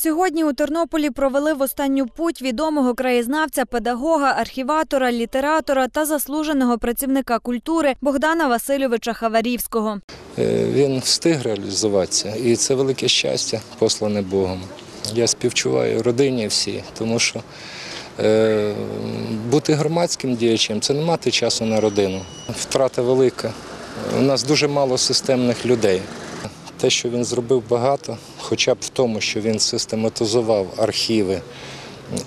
Сьогодні у Тернополі провели в останню путь відомого краєзнавця, педагога, архіватора, літератора та заслуженого працівника культури Богдана Васильовича Хаварівського. Е, Він встиг реалізуватися, і це велике щастя, послане Богом. Я співчуваю родині всій, тому що е, бути громадським діячем це не мати часу на родину. Втрата велика. У нас дуже мало системних людей. Те, що він зробив багато, хоча б в тому, що він систематизував архіви.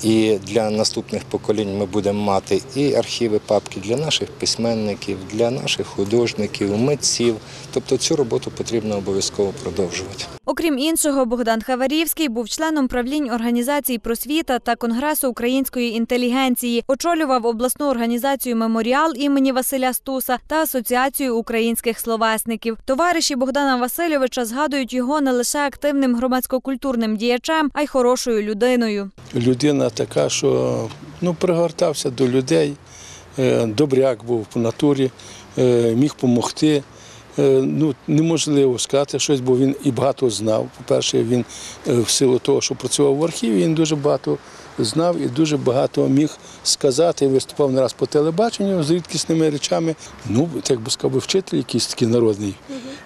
І для наступних поколінь ми будемо мати і архіви папки для наших письменників, для наших художників, митців. Тобто цю роботу потрібно обов'язково продовжувати. Окрім іншого, Богдан Хаварівський був членом правлінь організацій просвіта та Конгресу української інтелігенції, очолював обласну організацію Меморіал імені Василя Стуса та Асоціацію українських словесників. Товариші Богдана Васильовича згадують його не лише активним громадсько-культурним діячем, а й хорошою людиною. людина така, що ну, пригортався до людей, е, добряк був по натурі, е, міг допомогти. Ну, неможливо сказати щось, бо він і багато знав. По-перше, він е, в силу того, що працював в архіві, він дуже багато знав і дуже багато міг сказати. Виступав не раз по телебаченню з рідкісними речами. Ну, так би сказав, вчитель якийсь такий народний,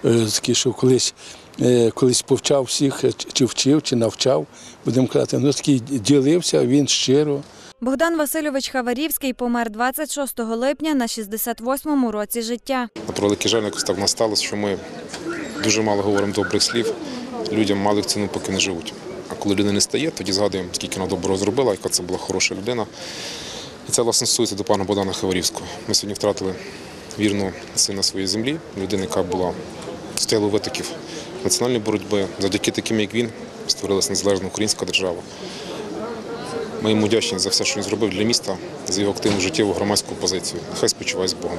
е, такий, що колись, е, колись повчав всіх, е, чи вчив, чи навчав, будемо казати. Ну, такий ділився, він щиро. Богдан Васильович Хаварівський помер 26 липня на 68-му році життя. На превеликий жаль, якось так в нас сталося, що ми дуже мало говоримо добрих слів, людям мало їх ціну, поки не живуть. А коли людина не стає, тоді згадуємо, скільки вона доброго зробила, яка це була хороша людина. І це власне стосується до пана Богдана Хаварівського. Ми сьогодні втратили вірного сина своєї землі, людину, яка була стояла витоків національної боротьби. Завдяки таким, як він, створилася незалежна українська держава. Ми йому вдячні за все, що він зробив для міста, за його активну життєву громадську позицію. Хай спочиває з Богом.